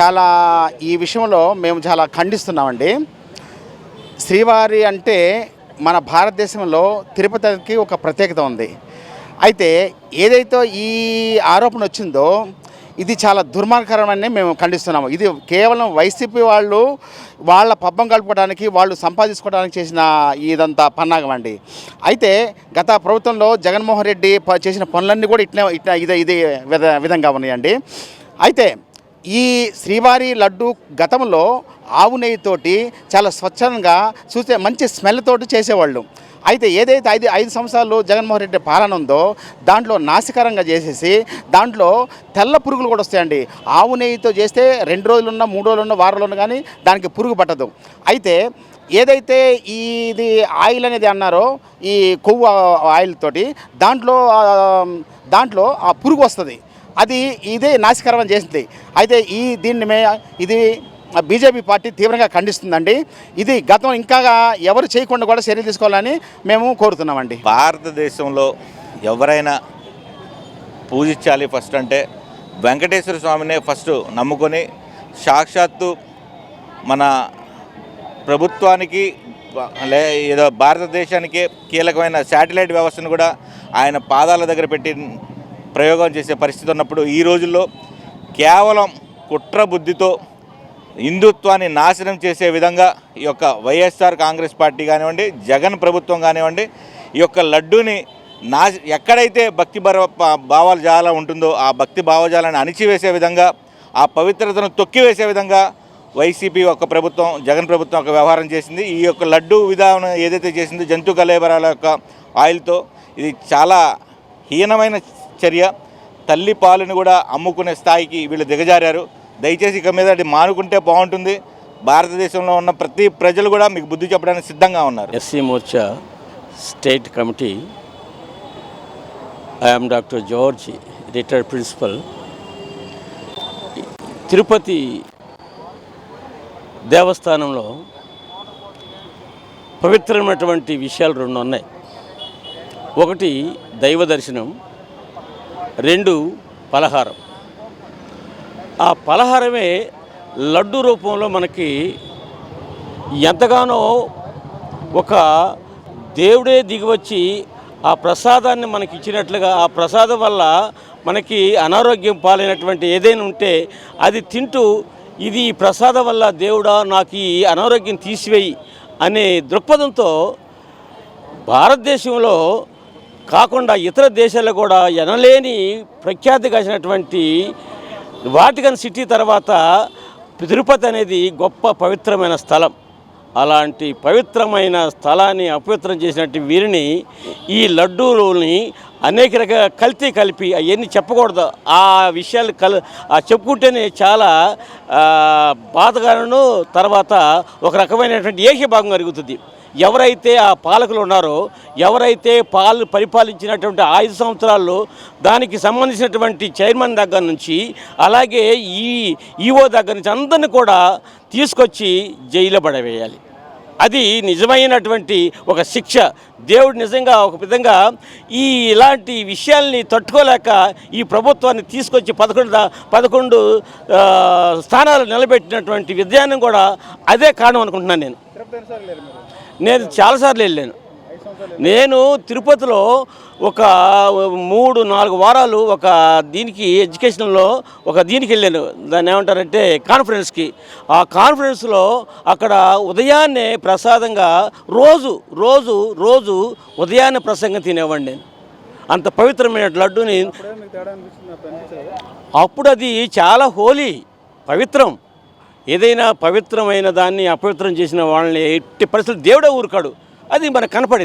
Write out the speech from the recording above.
చాలా ఈ విషయంలో మేము చాలా ఖండిస్తున్నామండి. శ్రీవారి అంటే మన భారతదేశంలో తిరుపతికి ఒక ప్రత్యేకత ఉంది. అయితే ఏదైతే ఈ ఆరోపణ వచ్చిందో ఇది చాలా దుర్మార్గకరమని మేము ఖండిస్తున్నాము. ఇది కేవలం వైసీపీ వాళ్ళు వాళ్ళ పబ్బం కలుపుకోవడానికి వాళ్ళు సంపాదించుకోవడానికి చేసిన ఇదంతా పన్నాగం అండి. అయితే గత ప్రభుత్వంలో జగన్మోహన్ రెడ్డి ప- చేసిన పనులన్నీ కూడా ఇట్లా ఇట్లా ఇదే ఇదే విధ విధంగా ఉన్నాయండి. అయితే ఈ శ్రీవారి లడ్డు గతంలో ఆవు నెయ్యితోటి చాలా స్వచ్ఛంగా చూస్తే మంచి స్మెల్ తోటి చేసేవాళ్ళు. అయితే ఏదైతే ఐదు ఐదు సంవత్సరాలు జగన్మోహన్ రెడ్డి పాలన ఉందో దాంట్లో నాసికరంగా చేసేసి దాంట్లో తెల్ల పురుగులు కూడా వస్తాయండి. ఆవు నెయ్యితో చేస్తే రెండు రోజులున్నా మూడు రోజులున్నా వారాలున్నా కానీ దానికి పురుగు పట్టదు. అయితే ఏదైతే ఈ ఇది ఆయిల్ అనేది అన్నారో ఈ కొవ్వు ఆయిల్ తోటి దాంట్లో దాంట్లో ఆ పురుగు వస్తుంది. అది ఇదే నాశకరం చేసింది. అయితే ఈ దీన్ని మే ఇది బీజేపీ పార్టీ తీవ్రంగా ఖండిస్తుందండి. ఇది గతం ఇంకా ఎవరు చేయకుండా కూడా చర్యలు తీసుకోవాలని మేము కోరుతున్నామండి. భారతదేశంలో ఎవరైనా పూజించాలి ఫస్ట్ అంటే వెంకటేశ్వర స్వామినే ఫస్ట్ నమ్ముకొని సాక్షాత్తు మన ప్రభుత్వానికి లే ఏదో భారతదేశానికి కీలకమైన శాటిలైట్ వ్యవస్థను కూడా ఆయన పాదాల దగ్గర పెట్టి ప్రయోగం చేసే పరిస్థితి ఉన్నప్పుడు ఈ రోజుల్లో కేవలం కుట్ర బుద్ధితో హిందుత్వాన్ని నాశనం చేసే విధంగా ఈ యొక్క వైఎస్ఆర్ కాంగ్రెస్ పార్టీ కానివ్వండి జగన్ ప్రభుత్వం కానివ్వండి ఈ యొక్క లడ్డూని నా ఎక్కడైతే భక్తి భర భావాల ఉంటుందో ఆ భక్తి భావజాలాన్ని అణిచివేసే విధంగా ఆ పవిత్రతను తొక్కివేసే విధంగా వైసీపీ యొక్క ప్రభుత్వం జగన్ ప్రభుత్వం ఒక వ్యవహారం చేసింది. ఈ యొక్క లడ్డు విధానం ఏదైతే చేసిందో జంతు కలేబరాల యొక్క ఆయిల్తో ఇది చాలా హీనమైన చర్య. తల్లి పాలను కూడా అమ్ముకునే స్థాయికి వీళ్ళు దిగజారారు. దయచేసి ఇక మీద మానుకుంటే బాగుంటుంది. భారతదేశంలో ఉన్న ప్రతి ప్రజలు కూడా మీకు బుద్ధి చెప్పడానికి సిద్ధంగా ఉన్నారు. SC Morcha state committee I'm doctor George retired principal. Tirupati దేవస్థానంలో పవిత్రమైనటువంటి విషయాలు రెండు ఉన్నాయి ఒకటి దైవ దర్శనం రెండు పలహారం. ఆ పలహారమే లడ్డు రూపంలో మనకి ఎంతగానో ఒక దేవుడే దిగివచ్చి ఆ ప్రసాదాన్ని మనకి ఇచ్చినట్లుగా ఆ ప్రసాదం వల్ల మనకి అనారోగ్యం పాలైనటువంటి ఏదైనా ఉంటే అది తింటూ ఇది ఈ ప్రసాదం వల్ల దేవుడా నాకు ఈ అనారోగ్యం తీసివేయి అనే దృక్పథంతో భారతదేశంలో కాకుండా ఇతర దేశాల్లో కూడా ఎనలేని ప్రఖ్యాతి కాసినటువంటి వాటికన్ సిటీ తర్వాత తిరుపతి అనేది గొప్ప పవిత్రమైన స్థలం. అలాంటి పవిత్రమైన స్థలాన్ని అపవిత్రం చేసినట్టు వీరిని ఈ లడ్డూలని అనేక రకాల కల్తీ కలిపి అవన్నీ చెప్పకూడదు. ఆ విషయాలు కల్ ఆ చెప్పుకుంటేనే చాలా బాధగాను తర్వాత ఒక రకమైనటువంటి ఏకీభాగం కలుగుతుంది. ఎవరైతే ఆ పాలకులు ఉన్నారో ఎవరైతే పాలు పరిపాలించినటువంటి ఐదు సంవత్సరాల్లో దానికి సంబంధించినటువంటి చైర్మన్ దగ్గర నుంచి అలాగే ఈ ఈఓ దగ్గర నుంచి అందరిని కూడా తీసుకొచ్చి జైలు పడవేయాలి. అది నిజమైనటువంటి ఒక శిక్ష. దేవుడు నిజంగా ఒక విధంగా ఈ ఇలాంటి విషయాల్ని తట్టుకోలేక ఈ ప్రభుత్వాన్ని తీసుకొచ్చి పదకొండు పదకొండు స్థానాలు నిలబెట్టినటువంటి విధానం కూడా అదే కారణం అనుకుంటున్నాను నేను. నేను చాలాసార్లు వెళ్ళాను. నేను తిరుపతిలో ఒక మూడు నాలుగు వారాలు ఒక దీనికి ఎడ్యుకేషన్లో ఒక దీనికి వెళ్ళాను. దాన్ని ఏమంటారంటే కాన్ఫరెన్స్కి. ఆ కాన్ఫరెన్స్లో అక్కడ ఉదయాన్నే ప్రసాదంగా రోజు రోజు రోజు ఉదయాన్నే ప్రసంగం తినేవాడిని నేను. అంత పవిత్రమైన లడ్డూని అప్పుడు అది చాలా హోలీ పవిత్రం. ఏదైనా పవిత్రమైన దాన్ని అపవిత్రం చేసిన వాళ్ళని ఎట్టి పరిస్థితులు దేవుడే ఊరుకాడు. అది మనకు కనపడింది.